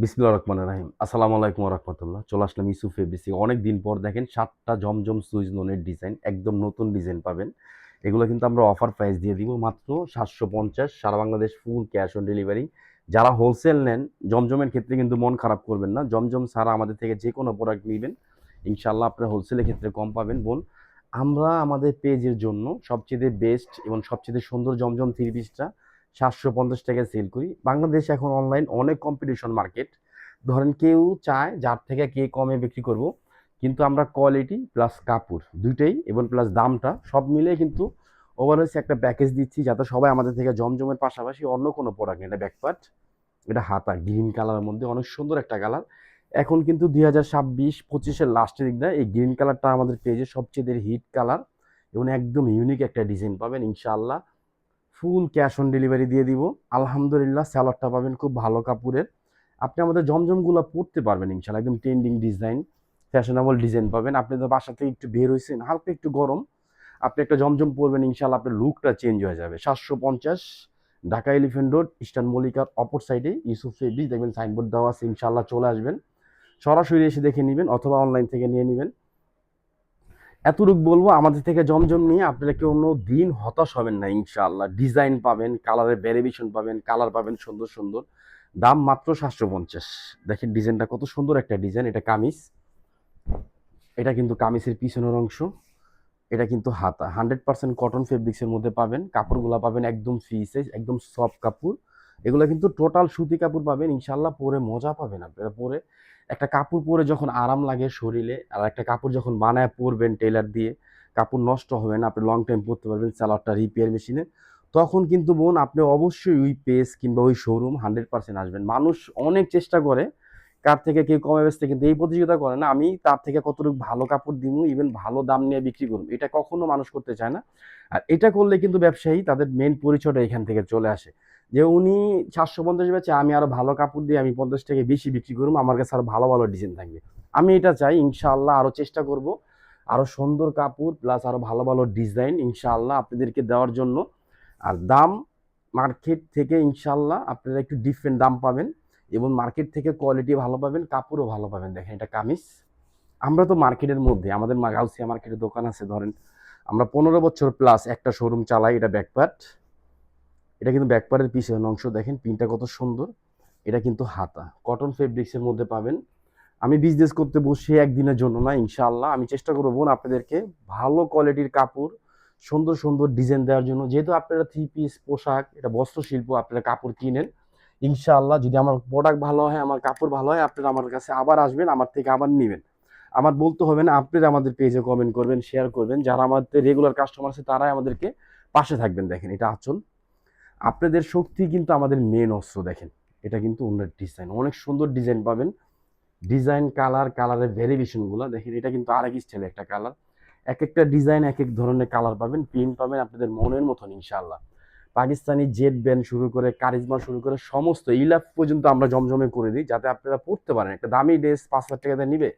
বিসমিল্লা রহমান রাহিম। আসসালামু আলাইকুম রহমতুল্লাহ চলে আসলাম ইউসুফ এবিসি অনেক দিন পর দেখেন সাতটা জমজম সুইচ নোনের ডিজাইন, একদম নতুন ডিজাইন পাবেন। এগুলো কিন্তু আমরা অফার প্রাইস দিয়ে দিব মাত্র সাতশো পঞ্চাশ। সারা Bangladesh full cash on delivery যারা হোলসেল নেন, জমজমের ক্ষেত্রে কিন্তু মন খারাপ করবেন না। জমজম ছাড়া আমাদের থেকে যে কোনো প্রোডাক্ট নেবেন। ইনশাল্লাহ আপনার হোলসেলের ক্ষেত্রে কম পাবেন। বোন, আমরা আমাদের পেজের জন্য সবচেয়ে বেস্ট এবং সবচেয়ে সুন্দর জমজম থ্রি পিসটা সাতশো পঞ্চাশ টাকায় সেল করি। বাংলাদেশ এখন অনলাইন অনেক কম্পিটিশন মার্কেট ধরেন কেউ চায় যার থেকে কে কমে বিক্রি করব। কিন্তু আমরা কোয়ালিটি প্লাস কাপড় দুইটাই এবং প্লাস দামটা সব মিলিয়ে কিন্তু ওভারঅল একটা প্যাকেজ দিচ্ছি যাতে সবাই আমাদের থেকে জমজমের পাশাপাশি অন্য কোনো প্রোডাক্ট এটা ব্যাকপার্ট এটা হাতা গ্রিন কালারের মধ্যে অনেক সুন্দর একটা কালার এখন কিন্তু দুই হাজার ছাব্বিশ, পঁচিশের লাস্টের দিক এই গ্রিন কালারটা আমাদের পেজে সবচেয়ে হিট কালার এবং একদম ইউনিক একটা ডিজাইন পাবেন ইনশাআল্লাহ। ফুল ক্যাশ অন ডেলিভারি দিয়ে দিব। আলহামদুলিল্লাহ স্যালাডটা পাবেন খুব ভালো কাপড়ের। আপনি আমাদের জমজমগুলো পরতে পারবেন ইনশাল্লাহ একদম ট্রেন্ডিং ডিজাইন ফ্যাশনেবল ডিজাইন পাবেন। আপনি তো বাসা থেকে একটু বের হয়েছেন হালকা একটু গরম, আপনি একটা জমজম পরবেন ইনশাল্লাহ আপনার লুকটা চেঞ্জ হয়ে যাবে। সাতশো পঞ্চাশ ঢাকা এলিফেন্ট রোড ইস্টার্ন মল্লিকার অপর সাইডে ইউসুফ ফেব্রিজ দেখবেন সাইনবোর্ড দেওয়া আছে ইনশাল্লাহ চলে আসবেন। সরাসরি এসে দেখে নেবেন অথবা অনলাইন থেকে নিয়ে নেবেন। এতটুক বলব, আমাদের থেকে জমজম নিয়ে আপনারা কোনো দিন হতাশ হবেন না, ইনশাআল্লাহ। ডিজাইন পাবেন, কালারের ভ্যারিয়েশন পাবেন কালার পাবেন, সুন্দর সুন্দর। দাম মাত্র সাতশো পঞ্চাশ। দেখেন ডিজাইনটা কত সুন্দর একটা ডিজাইন, এটা কামিজ। এটা কিন্তু কামিজের পিছনের অংশ, এটা কিন্তু হাতা। হান্ড্রেড পার্সেন্ট কটন ফেব্রিক্সের মধ্যে পাবেন, কাপড়গুলো পাবেন একদম ফ্রি সাইজ একদম সফট কাপড়। এগুলো কিন্তু টোটাল সুতি কাপড় পাবেন ইনশাল্লাহ পরে মজা পাবেন আপনারা পরে একটা কাপড় পরে যখন আরাম লাগে শরীরে, আর একটা কাপড় যখন বানায় পরবেন টেলার দিয়ে, কাপড় নষ্ট হবে না, আপনি লং টাইম পরতে পারবেন স্যালাডটা রিপেয়ার মেশিনে তখন কিন্তু বোন আপনি অবশ্যই ওই পেজ কিংবা ওই শোরুম হান্ড্রেড পার্সেন্ট আসবেন। মানুষ অনেক চেষ্টা করে, কার থেকে কেউ কমে বেচতে, কিন্তু এই প্রতিযোগিতা করে না, আমি তার থেকে কতটুকু ভালো কাপড় দিব ইভেন ভালো দাম নিয়ে বিক্রি করব, এটা কখনো মানুষ করতে চায় না। আর এটা করলে কিন্তু ব্যবসায়ী তাদের মেন পরিচয়টা এখান থেকে চলে আসে। যে উনি সাতশো পঞ্চাশ বেচে আমি আরও ভালো কাপড় দিয়ে আমি পঞ্চাশ টাকা বেশি বিক্রি করব, আমার কাছে আরও ভালো ভালো ডিজাইন থাকবে। আমি এটা চাই, ইনশাআল্লাহ আরও চেষ্টা করব, আরও সুন্দর কাপড় প্লাস আরও ভালো ভালো ডিজাইন ইনশাআল্লাহ আপনাদেরকে দেওয়ার জন্য। আর দাম মার্কেট থেকে ইনশাআল্লাহ আপনারা একটু ডিফারেন্ট দাম পাবেন এবং মার্কেট থেকে কোয়ালিটি ভালো পাবেন, কাপড়ও ভালো পাবেন। দেখেন এটা কামিজ। আমরা তো মার্কেটের মধ্যে, আমাদের গাউসিয়া মার্কেটের দোকান আছে, ধরেন। আমরা পনেরো বছর প্লাস একটা শোরুম চালাই, এটা ব্যাকপার্ট এটা কিন্তু ব্যাকপারের পিছনের অংশ দেখেন, পিনটা কত সুন্দর। এটা কিন্তু হাতা। কটন ফেব্রিক্সের মধ্যে পাবেন। আমি বিজনেস করতে বসে একদিনের জন্য না, ইনশাআল্লাহ। আমি চেষ্টা করব বোন আপনাদেরকে ভালো কোয়ালিটির কাপড়, সুন্দর সুন্দর ডিজাইন দেওয়ার জন্য। যেহেতু আপনারা থ্রি পিস পোশাক, এটা বস্ত্র শিল্প আপনারা কাপড় কিনেন, ইনশাআল্লাহ যদি আমার প্রোডাক্ট ভালো হয়, আমার কাপড় ভালো হয়, আপনারা আমার কাছে আবার আসবেন, আমার থেকে আবার নেবেন। আমার বলতে হবে না, আপনারা আমাদের পেজে কমেন্ট করবেন শেয়ার করবেন। যারা আমাদের রেগুলার কাস্টমার আছে, তারাই আমাদেরকে পাশে থাকবেন, দেখেন। এটা আচল। আপনাদের শক্তি কিন্তু আমাদের মেন অস্ত্র, দেখেন। এটা কিন্তু অন্য ডিজাইন অনেক সুন্দর ডিজাইন পাবেন। ডিজাইন কালার কালারের ভ্যারিয়েশনগুলো দেখেন, এটা কিন্তু আরেক স্টাইল একটা কালার এক একটা ডিজাইন এক এক ধরনের কালার পাবেন প্রিন্ট পাবেন আপনাদের মনের মতন, ইনশাআল্লাহ। পাকিস্তানি জেড ব্যান্ড শুরু করে কারিজমা শুরু করে, সমস্ত ইলাফ পর্যন্ত আমরা জমজমে করে দিই, যাতে আপনারা পড়তে পারেন। একটা দামি ড্রেস পাঁচ লাখ টাকাতে নিবে,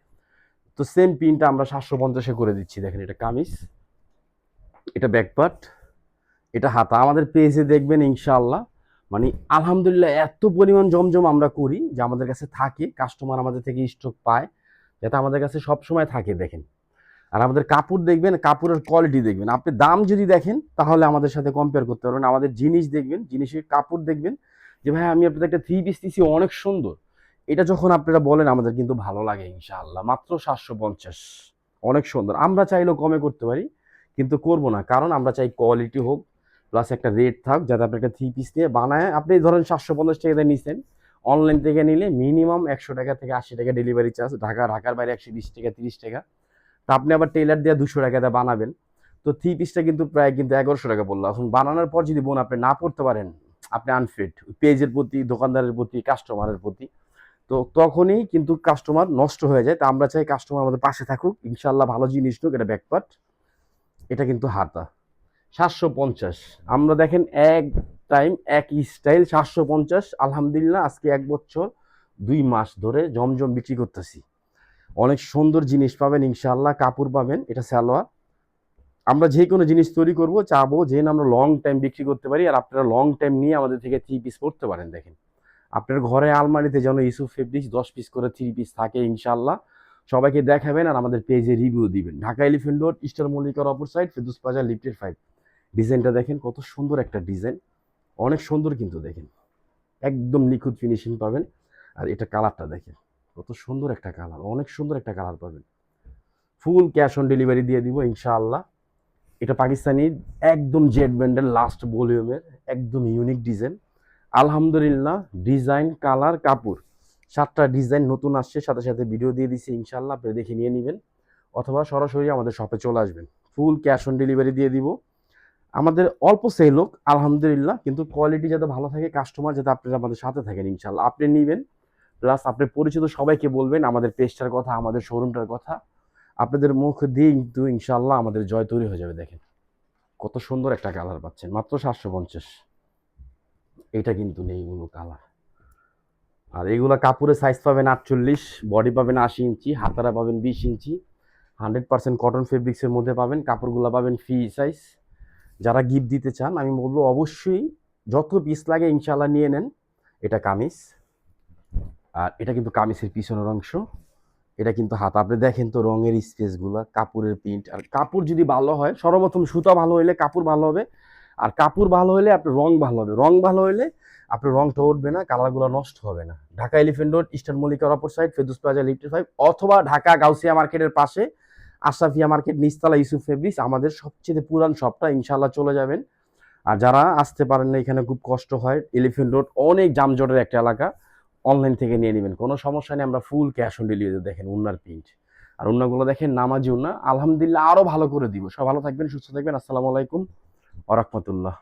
তো সেম প্রিন্টটা আমরা সাতশো পঞ্চাশে করে দিচ্ছি, দেখেন, এটা কামিজ। এটা ব্যাকপার্ট এটা হাতা, আমাদের পেজে দেখবেন ইনশাল্লাহ মানে আলহামদুলিল্লাহ এত পরিমাণ জমজম আমরা করি যে আমাদের কাছে থাকে কাস্টমার আমাদের থেকে স্টক পায়, যাতে আমাদের কাছে সব সময় থাকে দেখেন। আর আমাদের কাপড় দেখবেন, কাপড়ের কোয়ালিটি দেখবেন। আপনি দাম যদি দেখেন, তাহলে আমাদের সাথে কম্পেয়ার করতে পারবেন। আমাদের জিনিস দেখবেন, জিনিসের কাপড় দেখবেন, যে ভাই আমি আপনাদের একটা থ্রি পিস দিচ্ছি অনেক সুন্দর। এটা যখন আপনারা বলেন, আমাদের কিন্তু ভালো লাগে ইনশাআল্লাহ। মাত্র সাতশো পঞ্চাশ। অনেক সুন্দর। আমরা চাইলেও কমে করতে পারি, কিন্তু করব না। কারণ আমরা চাই কোয়ালিটি হোক প্লাস একটা রেট থাক, যাতে আপনি একটা থ্রি পিস নিয়ে বানায়। আপনি ধরেন সাতশো পঞ্চাশ টাকা দিয়ে নিছেন। অনলাইন থেকে নিলে মিনিমাম একশো টাকা থেকে আশি টাকা ডেলিভারি চার্জ ঢাকা, ঢাকার বাইরে একশো বিশ টাকা, তিরিশ টাকা। তা আপনি আবার টেলার দিয়ে দুশো টাকা দিয়ে বানাবেন। তো থ্রি পিসটা কিন্তু প্রায় কিন্তু এগারোশো টাকা বলল এখন বানানোর পর যদি বোন আপনি না পড়তে পারেন, আপনি আনফিট পেজের প্রতি, দোকানদারের প্রতি কাস্টমারের প্রতি। তো তখনই কিন্তু কাস্টমার নষ্ট হয়ে যায়। তা আমরা চাই কাস্টমার আমাদের পাশে থাকুক। ইনশাল্লাহ ভালো জিনিস হোক, এটা ব্যাকপার্ট এটা কিন্তু হাতা সাতশো পঞ্চাশ। আমরা দেখেন এক টাইম এক স্টাইল সাতশো পঞ্চাশ। আলহামদুলিল্লাহ, আজকে এক বছর, দুই মাস ধরে জমজম বিক্রি করতেছি। অনেক সুন্দর জিনিস পাবেন ইনশাল্লাহ কাপড় পাবেন, এটা সালোয়ার। আমরা যে কোনো জিনিস তৈরি করব, চাবো, যে আমরা লং টাইম বিক্রি করতে পারি, আর আপনারা লং টাইম নিয়ে আমাদের থেকে থ্রি পিস পড়তে পারেন, দেখেন। আপনার ঘরে আলমারিতে যেন ইউসুফ ফেব্রিক্স দশ পিস করে থ্রি পিস থাকে ইনশাল্লাহ সবাইকে দেখাবেন আর আমাদের পেজে রিভিউ দিবেন। ঢাকা এলিফেন্ট রোড ইস্টার মল্লিকার অপর সাইড ফেদুস প্লাজা লিফটেড ফাইভ ডিজাইনটা দেখেন, কত সুন্দর একটা ডিজাইন। অনেক সুন্দর কিন্তু দেখেন। একদম নিখুঁত ফিনিশিং পাবেন। আর এটা কালারটা দেখেন, কত সুন্দর একটা কালার, অনেক সুন্দর একটা কালার পাবেন। ফুল ক্যাশ অন ডেলিভারি দিয়ে দিব, ইনশাআল্লাহ। এটা পাকিস্তানি, একদম জেড ব্যান্ডের লাস্ট ভলিউমের একদম ইউনিক ডিজাইন আলহামদুলিল্লাহ ডিজাইন কালার কাপড়, সাতটা ডিজাইন নতুন আসছে, সাথে সাথে ভিডিও দিয়ে দিচ্ছি ইনশাল্লাহ আপনি দেখে নিয়ে নেবেন। অথবা সরাসরি আমাদের শপে চলে আসবেন। ফুল ক্যাশ অন ডেলিভারি দিয়ে দিব। আমাদের অল্প সেল হোক আলহামদুলিল্লাহ, কিন্তু কোয়ালিটি যাতে ভালো থাকে কাস্টমার যাতে আপনারা আমাদের সাথে থাকেন ইনশাল্লাহ আপনি নেবেন প্লাস আপনি পরিচিত সবাইকে বলবেন, আমাদের পেজটার কথা, আমাদের শোরুমটার কথা। আপনাদের মুখ দিয়ে কিন্তু ইনশাল্লাহ আমাদের জয় তৈরি হয়ে যাবে, দেখেন। কত সুন্দর একটা কালার পাচ্ছেন, মাত্র সাতশো পঞ্চাশ। এটা কিন্তু নেই কোনো কালার আর এগুলো কাপড়ের সাইজ পাবেন আটচল্লিশ বডি পাবেন আশি ইঞ্চি, হাতারা পাবেন বিশ ইঞ্চি। হান্ড্রেড পার্সেন্ট কটন ফেব্রিক্সের মধ্যে পাবেন, কাপড়গুলো পাবেন ফ্রি সাইজ যারা গিফট দিতে চান, আমি বলব অবশ্যই যত পিস লাগে ইনশাল্লাহ নিয়ে নেন। এটা কামিজ। আর এটা কিন্তু কামিজের পিছনের অংশ। এটা কিন্তু হাত। আপনি দেখেন তো রঙের স্পেসগুলো কাপড়ের প্রিন্ট আর কাপড় যদি ভালো হয়, সর্বপ্রথম সুতা ভালো হলে কাপড় ভালো হবে। আর কাপড় ভালো হলে আপনার রং ভালো হবে। রং ভালো হলে আপনার রংটা উঠবে না, কালারগুলো নষ্ট হবে না। ঢাকা এলিফেন্ট রোড, ইস্টার্ন মল্লিকার অপর সাইড ফেদুস প্লাজা লিফটেড ফাইভ অথবা ঢাকা গাউসিয়া মার্কেটের পাশে আশরাফিয়া মার্কেট, নিস্তালা, ইউসুফ ফেব্রিক্স, আমাদের সবচেয়ে পুরান শপটা ইনশাল্লাহ চলে যাবেন। আর যারা আসতে পারেন না, এখানে খুব কষ্ট হয়। এলিফেন্ট রোড অনেক জামজটের একটা এলাকা। অনলাইন থেকে নিয়ে নেবেন। কোনো সমস্যা নেই, আমরা ফুল ক্যাশ অন ডেলিভারি দেখেন উন্নার প্রিন্ট আর উন্নাগুলো দেখেন নামাজি উন্না। আলহামদুলিল্লাহ আরও ভালো করে দিব। সব ভালো থাকবেন, সুস্থ থাকবেন। আসসালামু আলাইকুম আ রহমতুল্লাহ।